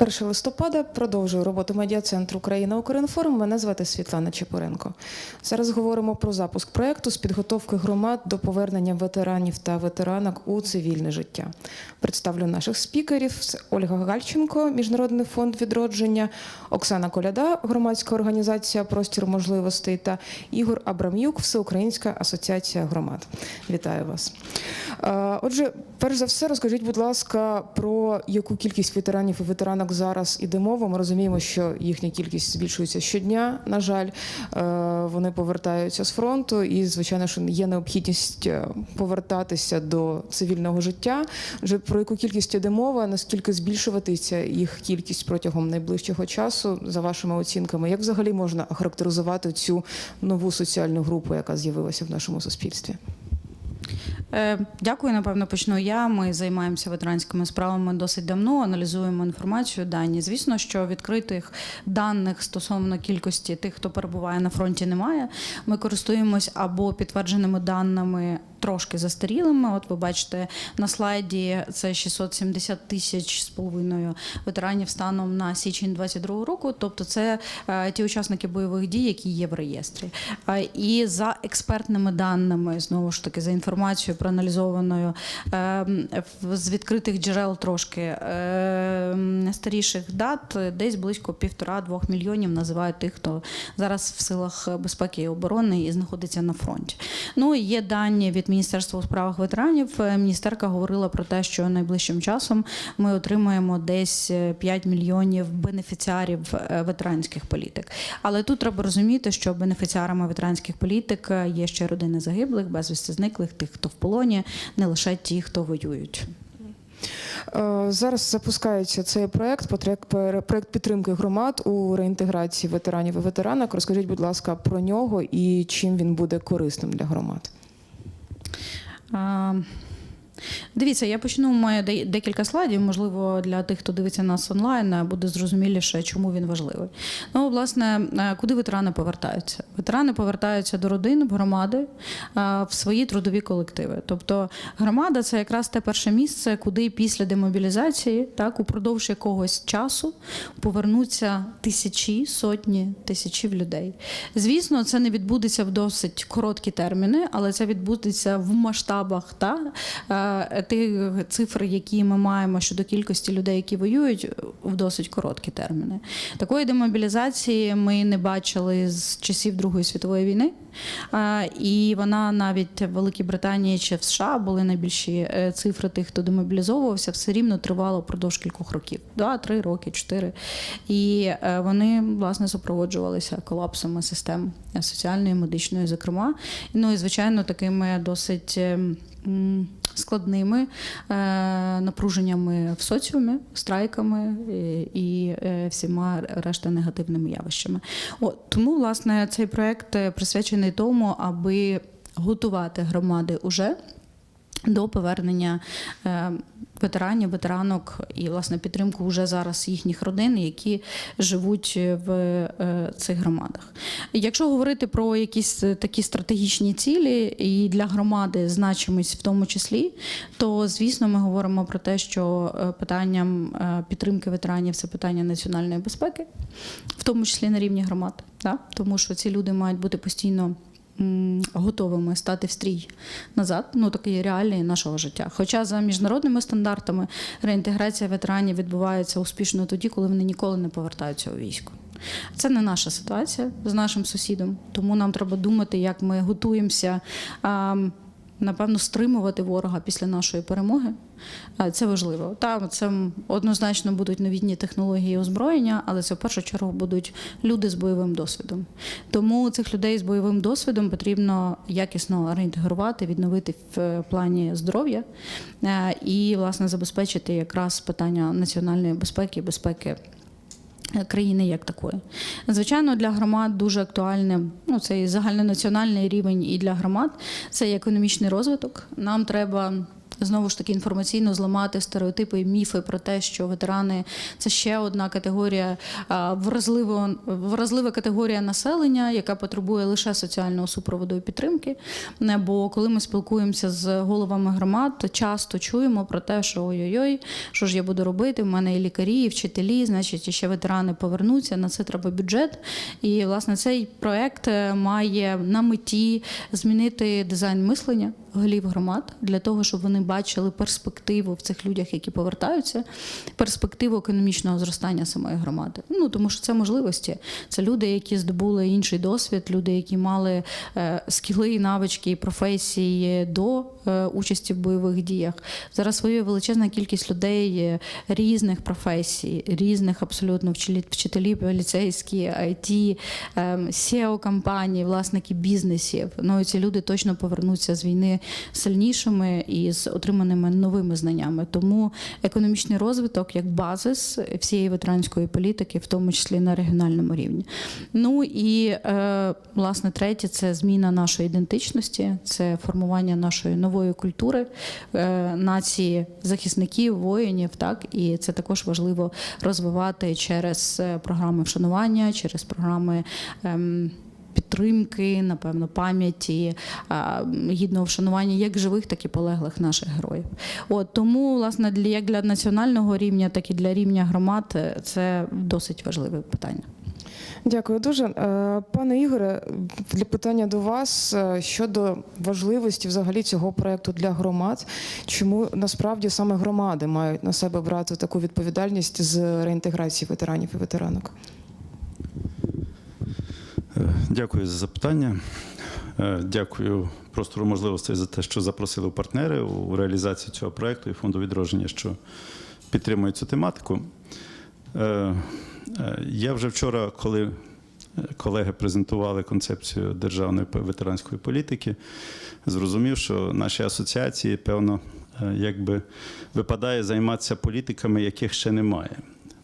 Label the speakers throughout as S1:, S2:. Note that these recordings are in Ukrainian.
S1: 1 листопада продовжую роботу медіа-центру Україна Укрінформ. Мене звати Світлана Чепуренко. Зараз говоримо про запуск проекту з підготовки громад до повернення ветеранів та ветеранок у цивільне життя. Представлю наших спікерів: Ольга Гальченко, Міжнародний фонд відродження, Оксана Коляда, громадська організація Простір можливостей та Ігор Абрам'юк, Всеукраїнська асоціація громад. Вітаю вас. Е, Отже, перш за все, розкажіть, будь ласка, про яку кількість ветеранів і ветеранок зараз іде мова. Ми розуміємо, що їхня кількість збільшується щодня. На жаль, Е, вони повертаються з фронту, і звичайно, що є необхідність е, повертатися до цивільного життя. Вже про яку кількість іде мова, наскільки збільшуватися їх кількість протягом найближчого часу, за вашими оцінками, як взагалі можна охарактеризувати цю нову соціальну групу, яка з'явилася в нашому суспільстві?
S2: Е, Дякую, напевно, почну я. Ми займаємося ветеранськими справами досить давно, аналізуємо інформацію, дані. Звісно, що відкритих даних стосовно кількості тих, хто перебуває на фронті, немає. Ми користуємось або підтвердженими даними. Трошки застарілими. От ви бачите на слайді це 670 тисяч з половиною ветеранів станом на січень 22 року. Тобто, це е, ті учасники бойових дій, які є в реєстрі. Е, і за експертними даними, знову ж таки, за інформацією проаналізованою е, з відкритих джерел трошки е, старіших дат, десь близько півтора-двох мільйонів називають тих, хто зараз в силах безпеки і оборони і знаходиться на фронті. Ну і є дані від Міністерства у справах ветеранів. Е, Міністерка говорила про те, що найближчим часом ми отримаємо десь е, 5 мільйонів бенефіціарів е, ветеранських політик. Але тут треба розуміти, що бенефіціарами ветеранських політик е, є ще родини загиблих, безвісти зниклих, тих, хто в полоні, не лише ті, хто воюють.
S1: Е, Зараз запускається цей проект, проект підтримки громад у реінтеграції ветеранів і ветеранок. Розкажіть, будь ласка, про нього і чим він буде корисним для громад.
S2: А, Дивіться, я почну маю де- декілька слайдів. Можливо, для тих, хто дивиться нас онлайн, буде зрозуміліше, чому він важливий. Ну, власне, е, куди ветерани повертаються? Ветерани повертаються до родин, в громади, е, в свої трудові колективи. Тобто, громада це якраз те перше місце, куди після демобілізації, так, упродовж якогось часу повернуться тисячі, сотні тисячів людей. Звісно, це не відбудеться в досить короткі терміни, але це відбудеться в масштабах та е, тих цифр, які ми маємо щодо кількості людей, які воюють, в досить короткі терміни. Такої демобілізації ми не бачили з часів Другої світової війни. Е, І вона навіть в Великій Британії чи в США були найбільші е, цифри тих, хто демобілізовувався, все рівно тривало впродовж кількох років: два, три роки, чотири. І е, вони власне супроводжувалися колапсами систем е, соціальної, медичної, зокрема. Ну і звичайно, такими досить. Е, Складними е, напруженнями в соціумі, страйками і, і е, всіма решта негативними явищами. От, тому, власне, цей проект е, присвячений тому, аби готувати громади уже до повернення е, ветеранів, ветеранок і власне підтримку вже зараз їхніх родин, які живуть в е, цих громадах. Якщо говорити про якісь е, такі стратегічні цілі і для громади значимість в тому числі, то звісно ми говоримо про те, що питанням підтримки ветеранів це питання національної безпеки, в тому числі на рівні громад, да? тому що ці люди мають бути постійно готовими стати в стрій назад. Ну такі реалії нашого життя. Хоча за міжнародними стандартами реінтеграція ветеранів відбувається успішно тоді, коли вони ніколи не повертаються у військо. Це не наша ситуація з нашим сусідом, тому нам треба думати, як ми готуємося. Напевно, стримувати ворога після нашої перемоги. А, Це важливо. Та це однозначно будуть новітні технології озброєння, але це в першу чергу будуть люди з бойовим досвідом. Тому цих людей з бойовим досвідом потрібно якісно реінтегрувати, відновити в е, плані здоров'я е, і, власне, забезпечити якраз питання національної безпеки, безпеки країни як такої. Звичайно, для громад дуже актуальним ну, цей загальнонаціональний рівень і для громад це є економічний розвиток. Нам треба знову ж таки інформаційно зламати стереотипи і міфи про те, що ветерани це ще одна категорія а, вразливо, вразлива категорія населення, яка потребує лише соціального супроводу і підтримки. Бо коли ми спілкуємося з головами громад, то часто чуємо про те, що ой-ой-ой, що ж я буду робити? У мене і лікарі, і вчителі, значить, і ще ветерани повернуться. На це треба бюджет. І власне цей проект е, має на меті змінити дизайн мислення голів громад для того, щоб вони бачили перспективу в цих людях, які повертаються, перспективу економічного зростання самої громади. Ну тому що це можливості. Це люди, які здобули інший досвід, люди, які мали е, скіли, навички професії до е, участі в бойових діях. Зараз воює величезна кількість людей е, різних професій, різних абсолютно вчителі, поліцейські, IT, SEO компанії, власники бізнесів. Ну і ці люди точно повернуться з війни сильнішими і з отриманими новими знаннями. Тому економічний розвиток як базис всієї ветеранської політики, в тому числі на регіональному рівні. Ну і е, власне третє це зміна нашої ідентичності, це формування нашої нової культури е, нації захисників, воїнів. Так і це також важливо розвивати через е, програми вшанування, через програми. Підтримки, напевно, пам'яті, гідного вшанування як живих, так і полеглих наших героїв. От тому, власне, для як для національного рівня, так і для рівня громад е, це досить важливе питання.
S1: Дякую дуже. Е, Пане Ігоре, для питання до вас е, щодо важливості взагалі цього проекту для громад. Чому насправді саме громади мають на себе брати таку відповідальність з реінтеграції ветеранів і ветеранок?
S3: Дякую за запитання. Е, Дякую простору можливостей за те, що запросили партнери у реалізацію цього проекту і фонду відродження, що підтримують цю тематику. Е, е, Я вже вчора, коли колеги презентували концепцію державної ветеранської політики, зрозумів, що наші асоціації, певно, якби випадає займатися політиками, яких ще немає.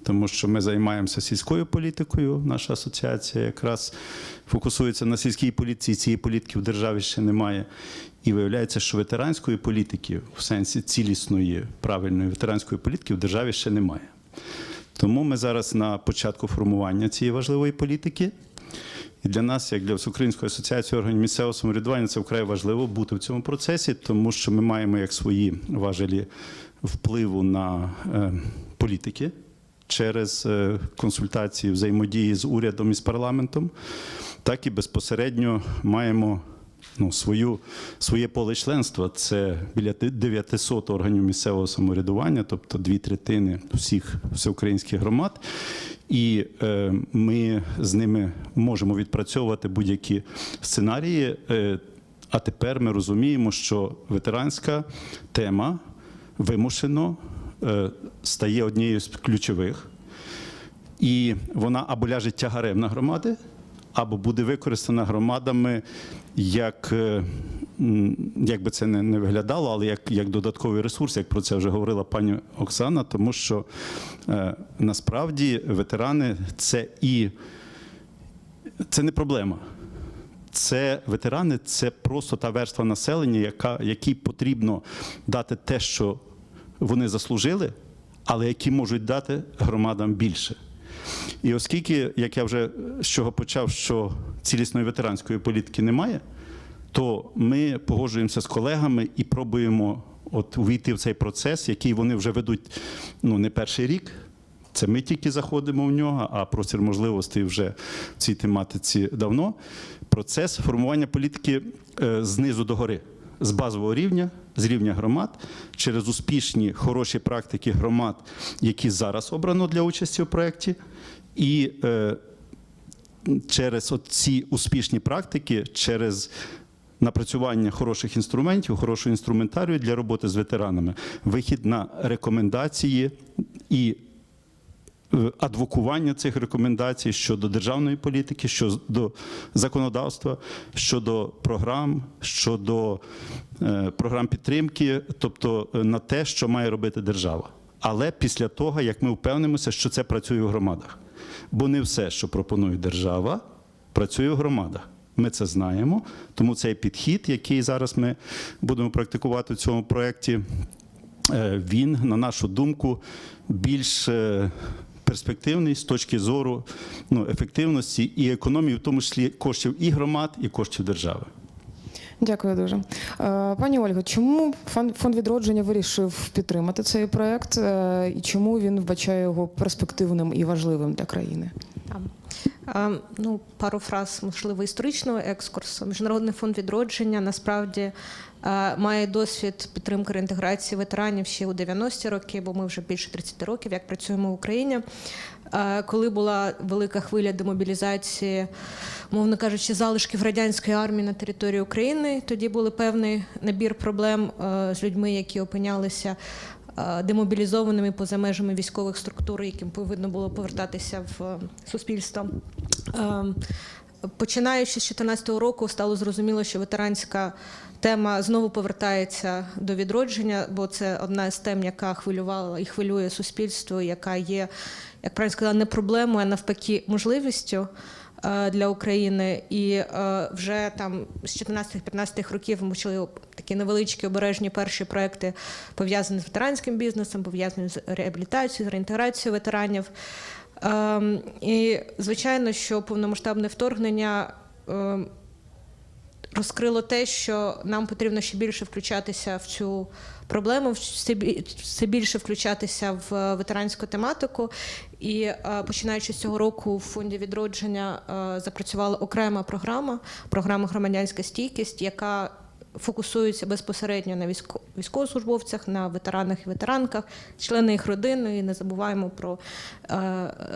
S3: Тому що ми займаємося сільською політикою, наша асоціація якраз фокусується на сільській політиці, і цієї політики в державі ще немає. І виявляється, що ветеранської політики, в сенсі цілісної, правильної ветеранської політики в державі ще немає. Тому ми зараз на початку формування цієї важливої політики. І для нас, як для Всеукраїнської асоціації органів місцевого самоврядування, це вкрай важливо бути в цьому процесі, тому що ми маємо як свої важелі впливу на е, політики через е, консультації взаємодії з урядом і з парламентом, так і безпосередньо маємо ну, свою, своє поле членства. Це біля 900 органів місцевого самоврядування, тобто дві третини всіх всеукраїнських громад. І е, ми з ними можемо відпрацьовувати будь-які сценарії. Е, а тепер ми розуміємо, що ветеранська тема вимушено стає однією з ключових, і вона або ляже тягарем на громади, або буде використана громадами як, е, як би це не виглядало, але як, як додатковий ресурс, як про це вже говорила пані Оксана, тому що е, насправді ветерани це і це не проблема. Це ветерани, це просто та верства населення, яка, якій потрібно дати те, що вони заслужили, але які можуть дати громадам більше. І оскільки, як я вже з чого почав, що цілісної ветеранської політики немає, то ми погоджуємося з колегами і пробуємо от увійти в цей процес, який вони вже ведуть ну, не перший рік. Це ми тільки заходимо в нього, а простір можливостей вже в цій тематиці давно. Процес формування політики е, знизу до гори, з базового рівня, з рівня громад, через успішні, хороші практики громад, які зараз обрано для участі у проєкті, і е, через ці успішні практики, через напрацювання хороших інструментів, хорошого інструментарію для роботи з ветеранами, вихід на рекомендації і адвокування цих рекомендацій щодо державної політики, щодо законодавства, щодо програм, щодо е, програм підтримки, тобто е, на те, що має робити держава. Але після того, як ми впевнимося, що це працює в громадах. Бо не все, що пропонує держава, працює в громадах. Ми це знаємо. Тому цей підхід, який зараз ми будемо практикувати в цьому проєкті, е, він, на нашу думку, більш е, перспективний з точки зору ну, ефективності і економії, в тому числі коштів і громад, і коштів держави.
S1: Дякую дуже. Е, Пані Ольго, чому фон- фонд відродження вирішив підтримати цей проект е, і чому він вбачає його перспективним і важливим для країни?
S4: Ну, пару фраз, можливо, історичного екскурсу. Міжнародний фонд відродження насправді має досвід підтримки реінтеграції ветеранів ще у 90-ті роки, бо ми вже більше 30 років, як працюємо в Україні. Коли була велика хвиля демобілізації, мовно кажучи, залишків радянської армії на території України, тоді був певний набір проблем з людьми, які опинялися демобілізованими поза межами військових структур, яким повинно було повертатися в е, суспільство. Е, Починаючи з 2014 року, стало зрозуміло, що ветеранська тема знову повертається до відродження, бо це одна з тем, яка хвилювала і хвилює суспільство, яка є, як правильно сказала, не проблемою, а навпаки, можливістю е, для України. І е, вже там з 14-15 років ми почали такі невеличкі обережні перші проекти пов'язані з ветеранським бізнесом, пов'язані з реабілітацією, з реінтеграцією ветеранів. Ем, і звичайно, що повномасштабне вторгнення ем, розкрило те, що нам потрібно ще більше включатися в цю проблему, все більше включатися в е, ветеранську тематику. І е, починаючи з цього року в фонді відродження е, запрацювала окрема програма, програма громадянська стійкість, яка фокусується безпосередньо на військо- військовослужбовцях, на ветеранах і ветеранках, члени їх родин. І не забуваємо про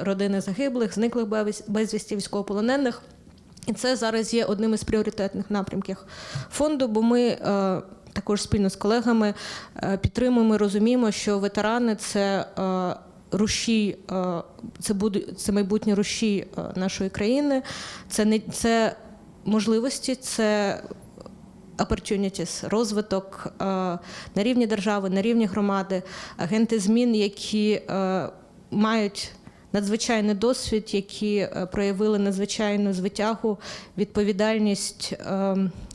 S4: родини загиблих, зниклих без- безвісті військовополонених. І це зараз є одним із пріоритетних напрямків фонду, бо ми е, також спільно з колегами е, підтримуємо і розуміємо, що ветерани це. Е, Рушій, е, це буде це майбутні рушій е, нашої країни. Це не це можливості, це opportunities, розвиток на рівні держави, на рівні громади, агенти змін, які мають надзвичайний досвід, які е, проявили надзвичайну звитягу, відповідальність е,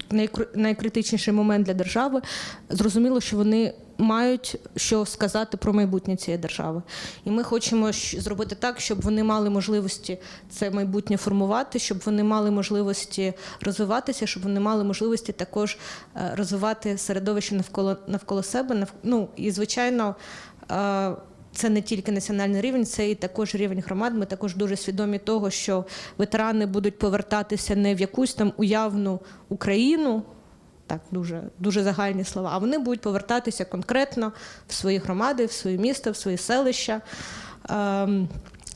S4: в найкр- найкритичніший момент для держави. Зрозуміло, що вони мають що сказати про майбутнє цієї держави. І ми хочемо зробити так, щоб вони мали можливості це майбутнє формувати, щоб вони мали можливості розвиватися, щоб вони мали можливості також е, розвивати середовище навколо навколо себе. Ну і звичайно. Це не тільки національний рівень, це і також рівень громад. Ми також дуже свідомі того, що ветерани будуть повертатися не в якусь там уявну Україну, так дуже, дуже загальні слова, а вони будуть повертатися конкретно в свої громади, в свої міста, в свої селища. ем,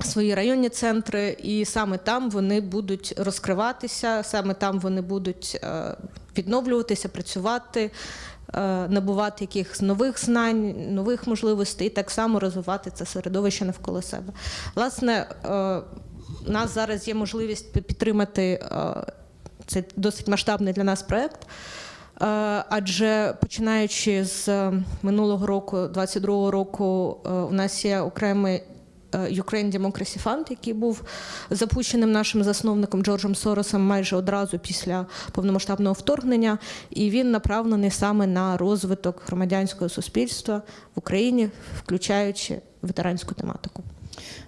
S4: Свої районні центри, і саме там вони будуть розкриватися, саме там вони будуть е, відновлюватися, працювати, набувати якихось нових знань, нових можливостей, і так само розвивати це середовище навколо себе. Власне, е, у нас зараз є можливість підтримати е, це досить масштабний для нас проект. Е, Адже починаючи з е, минулого року, 22-го року, е, у нас є окремий е, Ukraine Democracy Fund, який був запущеним нашим засновником Джорджем Соросом майже одразу після повномасштабного вторгнення, і він направлений саме на розвиток громадянського суспільства в Україні, включаючи ветеранську тематику.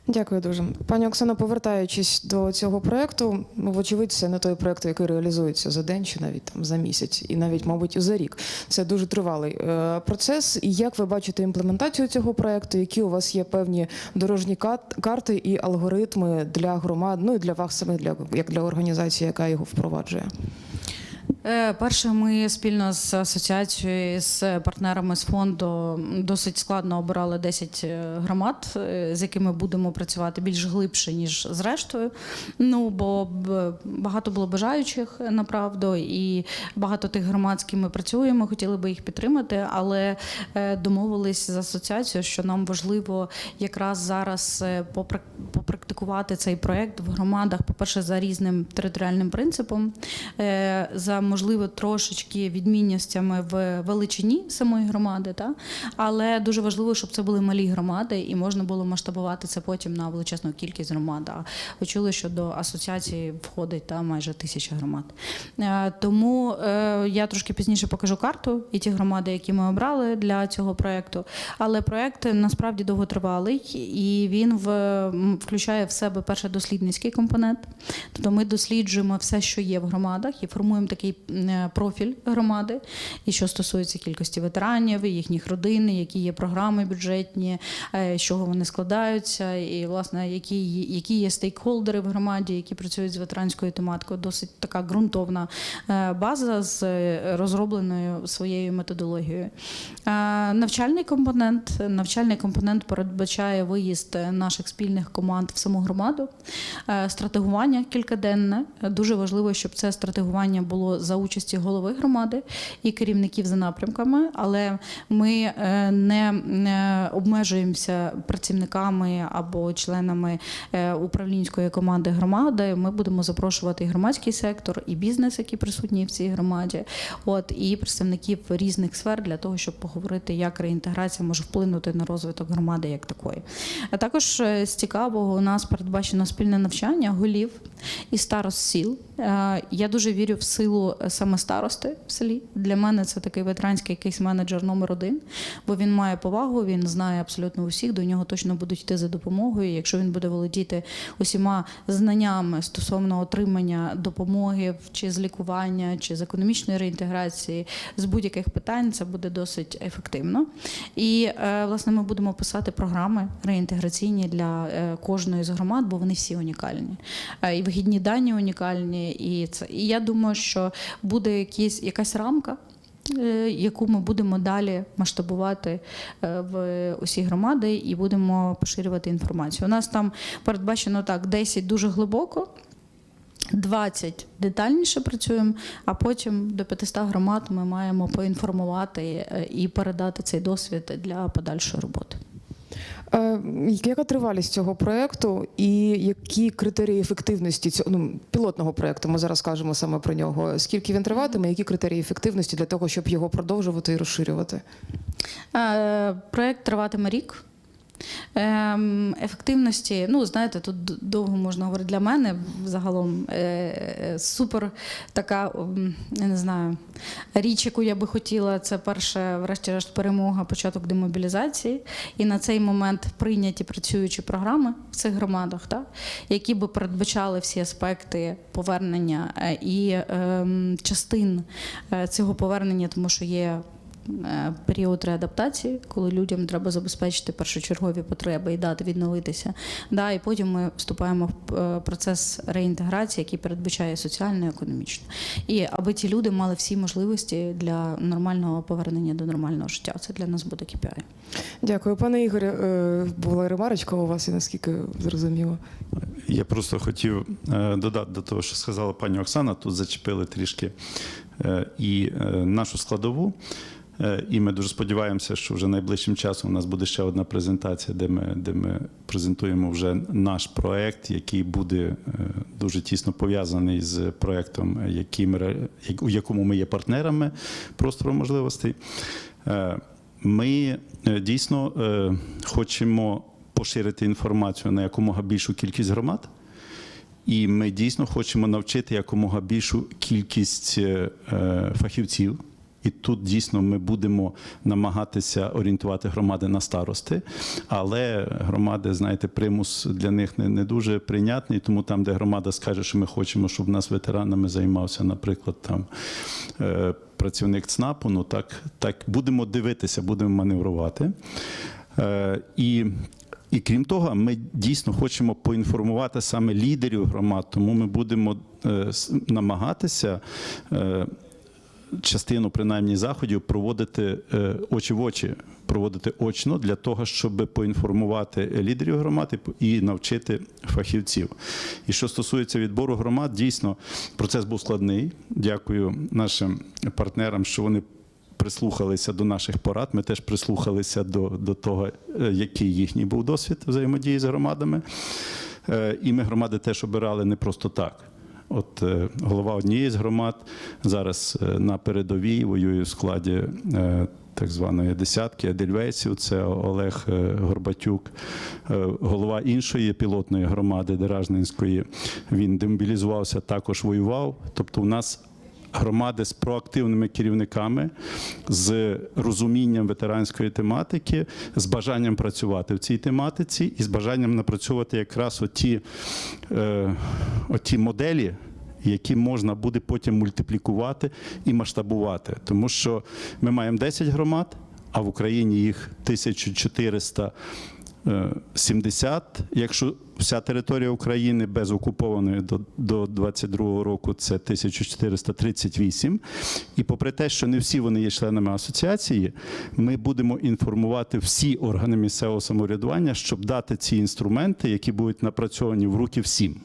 S1: Дякую дуже. Пані Оксано, повертаючись до цього проекту, вочевидь, це не той проект, який реалізується за день чи навіть там за місяць, і навіть, мабуть, за рік. Це дуже тривалий е, процес. І як ви бачите імплементацію цього проекту? Які у вас є певні дорожні карти і алгоритми для громад, ну і для вас самих, для як для організації, яка його впроваджує?
S2: Е, Перше, ми спільно з асоціацією з партнерами з фонду досить складно обирали 10 громад, е, з якими будемо працювати більш глибше ніж з рештою. Ну бо багато було бажаючих направду, і багато тих громад, з ким ми працюємо, хотіли би їх підтримати, але е, домовились з асоціацією, що нам важливо якраз зараз е, попра- практикувати цей проект в громадах, по-перше, за різним територіальним принципом, е, за можливо трошечки відмінностями в величині самої громади, та? але дуже важливо, щоб це були малі громади, і можна було масштабувати це потім на величезну кількість громад. А ви чули, що до асоціації входить та майже тисяча громад. Е, Тому е, я трошки пізніше покажу карту і ті громади, які ми обрали для цього проекту. Але проект насправді довготривалий і він в, включає в себе перше дослідницький компонент. Тобто ми досліджуємо все, що є в громадах, і формуємо такий профіль громади, і що стосується кількості ветеранів, їхніх родин, які є програми бюджетні, е, з чого вони складаються, і власне які, які є стейкхолдери в громаді, які працюють з ветеранською тематикою. Досить така ґрунтовна е, база з е, розробленою своєю методологією. Е, Навчальний компонент. Навчальний компонент передбачає виїзд наших спільних команд в саму громаду, Е, стратегування кількаденне. Дуже важливо, щоб це стратегування було за участі голови громади і керівників за напрямками, але ми е, не, обмежуємося працівниками або членами е, управлінської команди громади. Ми будемо запрошувати і громадський сектор, і бізнес, який присутній в цій громаді, от і представників різних сфер для того, щоб поговорити, як реінтеграція може вплинути на розвиток громади як такої. А також е, з цікавого у нас передбачено спільне навчання голів і старост сіл. Я дуже вірю в силу саме старости в селі. Для мене це такий ветеранський якийсь менеджер номер один, бо він має повагу, він знає абсолютно усіх, до нього точно будуть йти за допомогою. Якщо він буде володіти усіма знаннями стосовно отримання допомоги чи з лікування, чи з економічної реінтеграції, з будь-яких питань, це буде досить ефективно. І е, власне ми будемо писати програми реінтеграційні для е, кожної з громад, бо вони всі унікальні. Е, І вихідні дані унікальні. І це і я думаю, що буде якісь якась рамка. е, Яку ми будемо далі масштабувати е, в усі громади і будемо поширювати інформацію. У нас там передбачено так: 10 дуже глибоко, 20 детальніше працюємо, а потім до 500 громад ми маємо поінформувати е, і передати цей досвід для подальшої роботи.
S1: Е, Яка тривалість цього проєкту і які критерії ефективності цього ну, пілотного проєкту, Ми зараз кажемо саме про нього. Скільки він триватиме? Які критерії ефективності для того, щоб його продовжувати і розширювати?
S2: Проєкт триватиме рік. Ем, Ефективності, ну знаєте, тут довго можна говорити для мене. Загалом е, е, супер така, я не знаю, річ, яку я би хотіла, це перше, врешті-решт, перемога, початок демобілізації. І на цей момент прийняті працюючі програми в цих громадах, так, які би передбачали всі аспекти повернення е, і ем, частин цього повернення, тому що є період реадаптації, коли людям треба забезпечити першочергові потреби і дати відновитися. Да, і потім ми вступаємо в е, процес реінтеграції, який передбачає соціально і економічно. І аби ті люди мали всі можливості для нормального повернення до нормального життя. Це для нас буде KPI.
S1: Дякую, пане Ігорі. е, Була ремарочка у вас, і наскільки зрозуміло.
S3: Я просто хотів е, додати до того, що сказала пані Оксана. Тут зачепили трішки е, і е, нашу складову. Е, І ми дуже сподіваємося, що вже найближчим часом у нас буде ще одна презентація, де ми, де ми презентуємо вже наш проект, який буде е, дуже тісно пов'язаний з проектом, у якому ми є партнерами простору можливостей. Е, Ми дійсно хочемо поширити інформацію на якомога більшу кількість громад. І ми дійсно хочемо навчити якомога більшу кількість фахівців. І тут дійсно ми будемо намагатися орієнтувати громади на старости, але громади, знаєте, примус для них не, не дуже прийнятний. Тому там, де громада скаже, що ми хочемо, щоб в нас ветеранами займався, наприклад, там е, працівник ЦНАПу, ну так, так будемо дивитися, будемо маневрувати. Е, і і крім того, ми дійсно хочемо поінформувати саме лідерів громад, тому ми будемо е, намагатися. Е, Частину принаймні заходів проводити е, очі в очі, проводити очно для того, щоб поінформувати лідерів громад і навчити фахівців. І що стосується відбору громад, дійсно процес був складний. Дякую нашим партнерам, що вони прислухалися до наших порад. Ми теж прислухалися до, до того, е, який їхній був досвід взаємодії з громадами. Е, І ми громади теж обирали не просто так. От е, голова однієї з громад зараз е, на передовій воює в складі е, так званої десятки Едельвейсів, це Олег Горбатюк, голова іншої пілотної громади Деражненської. Він демобілізувався, також воював. Тобто, у нас громади з проактивними керівниками, з розумінням ветеранської тематики, з бажанням працювати в цій тематиці і з бажанням напрацьовувати якраз оті, е, оті моделі. Які можна буде потім мультиплікувати і масштабувати, тому що ми маємо 10 громад, а в Україні їх 1470. Якщо вся територія України без окупованої до, до 22 року це 1438. І попри те, що не всі вони є членами асоціації, ми будемо інформувати всі органи місцевого самоврядування, щоб дати ці інструменти, які будуть напрацьовані в руки всім,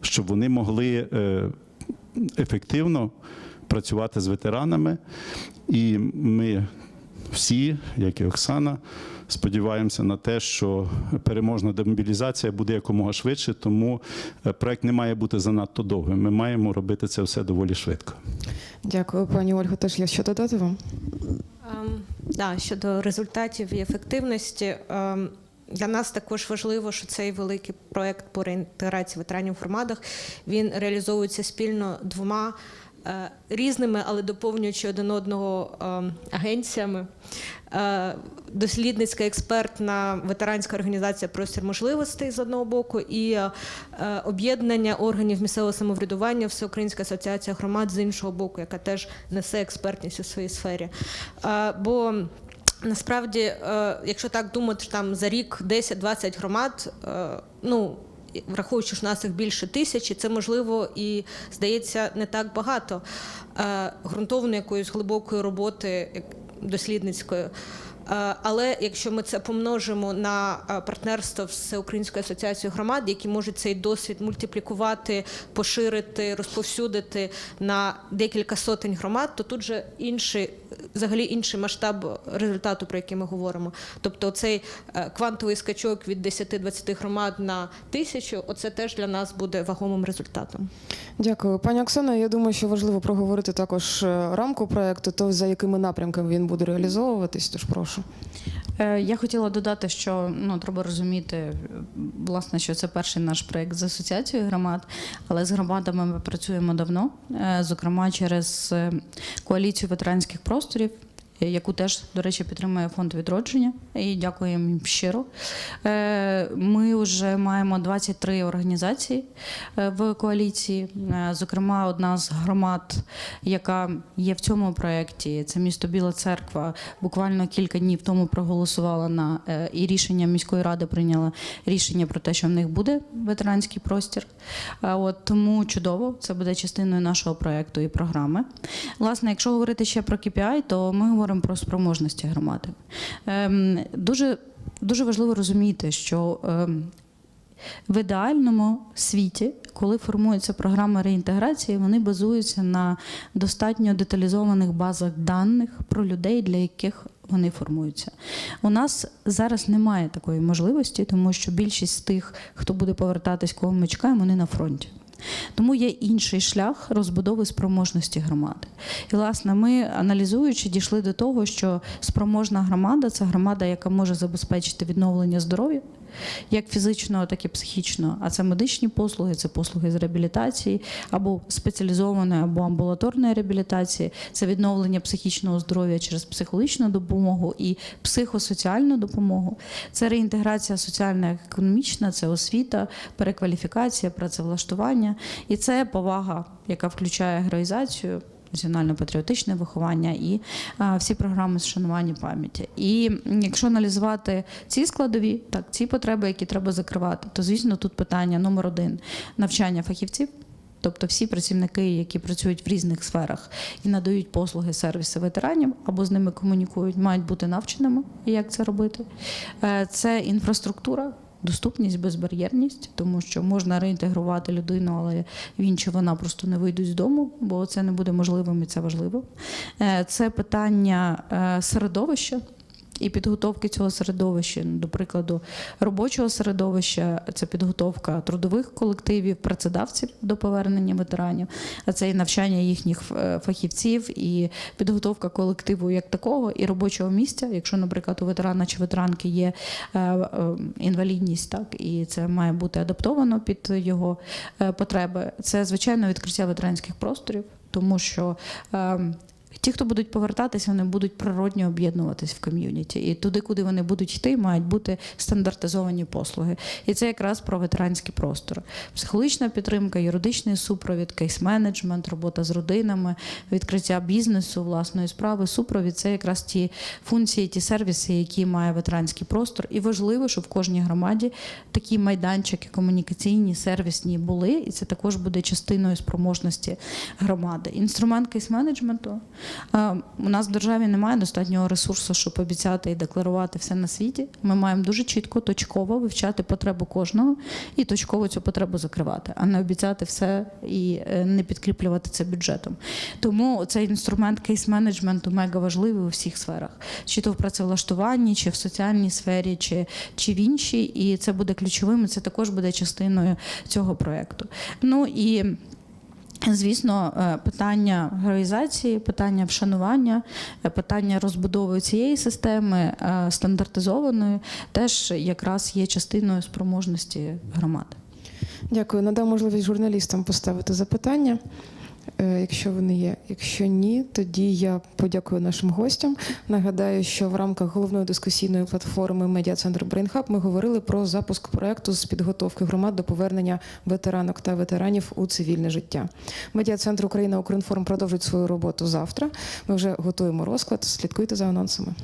S3: щоб вони могли е, ефективно працювати з ветеранами. І ми всі, як і Оксана, сподіваємося на те, що переможна демобілізація буде якомога швидше, тому е, проект не має бути занадто довгим. Ми маємо робити це все доволі швидко.
S1: Дякую, пані Ольго. Теж є що додати вам?
S4: Ем, Да, щодо результатів і ефективності. ем, Для нас також важливо, що цей великий проект по реінтеграції ветеранів в громадах він реалізовується спільно двома різними, але доповнюючи один одного ем, агенціями. Е, Дослідницька експертна ветеранська організація Простір можливостей з одного боку і е, е, об'єднання органів місцевого самоврядування Всеукраїнська асоціація громад з іншого боку, яка теж несе експертність у своїй сфері. Е, Бо Насправді, е, якщо так думати, там за рік 10-20 громад, е, ну враховуючи, що нас їх більше тисячі, це можливо і здається не так багато е, ґрунтовної якоїсь глибокої роботи дослідницької. Е, Але якщо ми це помножимо на е, партнерство з Всеукраїнською асоціацією громад, які можуть цей досвід мультиплікувати, поширити, розповсюдити на декілька сотень громад, то тут же інший, взагалі інший масштаб результату, про який ми говоримо. Тобто, цей квантовий скачок від 10-20 громад на тисячу, оце теж для нас буде вагомим результатом.
S1: Дякую, пані Оксана. Я думаю, що важливо проговорити також е, рамку проекту, то за якими напрямками він буде реалізовуватись. Тож прошу.
S2: Е, Я хотіла додати, що ну треба розуміти, е, власне, що це перший наш проект з асоціацією громад, але з громадами ми працюємо давно, е, зокрема через коаліцію ветеранських просторів. Яку теж, до речі, підтримує фонд відродження, і дякуємо їм щиро. Е, Ми вже маємо 23 організації е, в коаліції. Е, Зокрема, одна з громад, яка є в цьому проєкті, це місто Біла Церква. Буквально кілька днів тому проголосувала на і рішення міської ради прийняла рішення про те, що в них буде ветеранський простір. От тому чудово, це буде частиною нашого проєкту і програми. Власне, якщо говорити ще про KPI, то ми говоримо про спроможності громади. Ем, Дуже, дуже важливо розуміти, що ем, в ідеальному світі, коли формуються програми реінтеграції, вони базуються на достатньо деталізованих базах даних про людей, для яких вони формуються. У нас зараз немає такої можливості, тому що більшість з тих, хто буде повертатись, кого ми чекаємо, вони на фронті. Тому є інший шлях розбудови спроможності громади. І, власне, ми аналізуючи, дійшли до того, що спроможна громада це громада, яка може забезпечити відновлення здоров'я, як фізичного, так і психічного. А це медичні послуги, це послуги з реабілітації або спеціалізованої, або амбулаторної реабілітації, це відновлення психічного здоров'я через психологічну допомогу і психосоціальну допомогу. Це реінтеграція соціальна економічна, це освіта, перекваліфікація, працевлаштування. І це повага, яка включає героїзацію. Національно-патріотичне виховання і а, всі програми з шанування пам'яті. І якщо аналізувати ці складові, так ці потреби, які треба закривати, то звісно тут питання номер один навчання фахівців. Тобто всі працівники, які працюють в різних сферах і надають послуги сервіси ветеранів або з ними комунікують, мають бути навченими, як це робити. Е, Це інфраструктура, доступність, безбар'єрність, тому що можна реінтегрувати людину, але він чи вона просто не вийдуть з дому, бо це не буде можливим і це важливо. Е, Це питання е, середовища. І підготовки цього середовища, до прикладу, робочого середовища, це підготовка трудових колективів, працедавців до повернення ветеранів, а це і навчання їхніх е, фахівців, і підготовка колективу як такого, і робочого місця. Якщо, наприклад, у ветерана чи ветеранки є е, е, інвалідність, так і це має бути адаптовано під його потреби. Це звичайно відкриття ветеранських просторів, тому що. Ті, хто будуть повертатися, вони будуть природньо об'єднуватись в ком'юніті. І туди, куди вони будуть йти, мають бути стандартизовані послуги. І це якраз про ветеранський простор. Психологічна підтримка, юридичний супровід, кейс-менеджмент, робота з родинами, відкриття бізнесу, власної справи, супровід це якраз ті функції, ті сервіси, які має ветеранський простор. І важливо, щоб в кожній громаді такі майданчики комунікаційні, сервісні були, і це також буде частиною спроможності громади. Інструмент кейс-менеджменту. Е, У нас в державі немає достатнього ресурсу, щоб обіцяти і декларувати все на світі. Ми маємо дуже чітко, точково вивчати потребу кожного і точково цю потребу закривати, а не обіцяти все і е, не підкріплювати це бюджетом. Тому цей інструмент кейс-менеджменту мега важливий у всіх сферах, чи то в працевлаштуванні, чи в соціальній сфері, чи, чи в іншій. І це буде ключовим. і Це також буде частиною цього проекту. Ну і Звісно, е, питання героїзації, питання вшанування, е, питання розбудови цієї системи е, стандартизованої теж якраз є частиною спроможності громади.
S1: Дякую. Надам можливість журналістам поставити запитання, якщо вони є. Якщо ні, тоді я подякую нашим гостям. Нагадаю, що в рамках головної дискусійної платформи Медіа-центр BrainHub ми говорили про запуск проекту з підготовки громад до повернення ветеранок та ветеранів у цивільне життя. Медіа-центр Україна Укрінформ продовжить свою роботу завтра. Ми вже готуємо розклад. Слідкуйте за анонсами.